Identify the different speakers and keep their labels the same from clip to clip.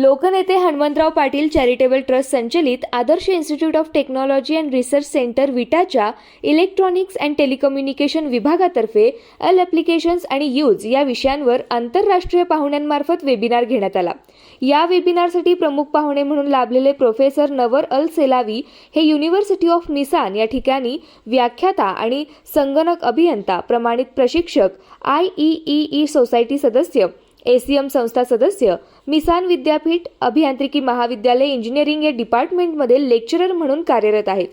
Speaker 1: लोकनेते Hanumantrao Patil charitable trust संचलित Adarsh institute of technology and research centre विटाच्या इलेक्ट्रॉनिक्स अँड टेलिकम्युनिकेशन विभागातर्फे अल ॲप्लिकेशन्स आणि यूज या विषयांवर आंतरराष्ट्रीय पाहुण्यांमार्फत वेबिनार घेण्यात आला. या वेबिनारसाठी प्रमुख पाहुणे म्हणून लाभलेले प्रोफेसर नवर अल सेलावी हे युनिव्हर्सिटी ऑफ निसान या ठिकाणी व्याख्याता आणि संगणक अभियंता प्रमाणित प्रशिक्षक I E E E society सदस्य. एसीएम संस्था सदस्य मिसान विद्यापीठ अभियांत्रिकी महाविद्यालय इंजिनिअरिंग या डिपार्टमेंटमध्ये लेक्चरर म्हणून कार्यरत आहेत.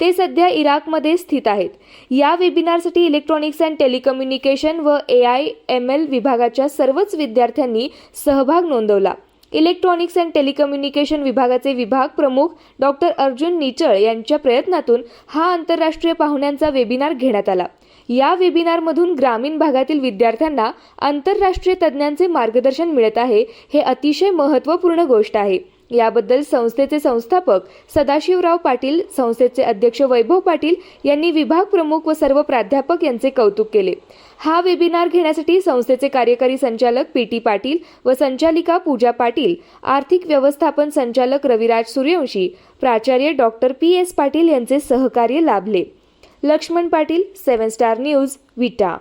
Speaker 1: ते सध्या इराकमध्ये स्थित आहेत. या वेबिनारसाठी इलेक्ट्रॉनिक्स अँड टेलिकम्युनिकेशन व ए आय एम एल विभागाच्या सर्वच विद्यार्थ्यांनी सहभाग नोंदवला. इलेक्ट्रॉनिक्स अँड टेलिकम्युनिकेशन विभागाचे विभाग प्रमुख डॉक्टर अर्जुन निचळ यांच्या प्रयत्नातून हा आंतरराष्ट्रीय पाहुण्यांचा वेबिनार घेण्यात आला. या वेबिनारमधून ग्रामीण भागातील विद्यार्थ्यांना आंतरराष्ट्रीय तज्ज्ञांचे मार्गदर्शन मिळत आहे हे अतिशय महत्त्वपूर्ण गोष्ट आहे. याबद्दल संस्थेचे संस्थापक सदाशिवराव पाटील संस्थेचे अध्यक्ष वैभव पाटील यांनी विभाग प्रमुख व सर्व प्राध्यापक यांचे कौतुक केले. हा वेबिनार घेण्यासाठी संस्थेचे कार्यकारी संचालक पी टी पाटील व संचालिका पूजा पाटील आर्थिक व्यवस्थापन संचालक रविराज सूर्यवंशी प्राचार्य डॉक्टर पी एस पाटील यांचे सहकार्य लाभले. Laxman Patil seven star news Vita.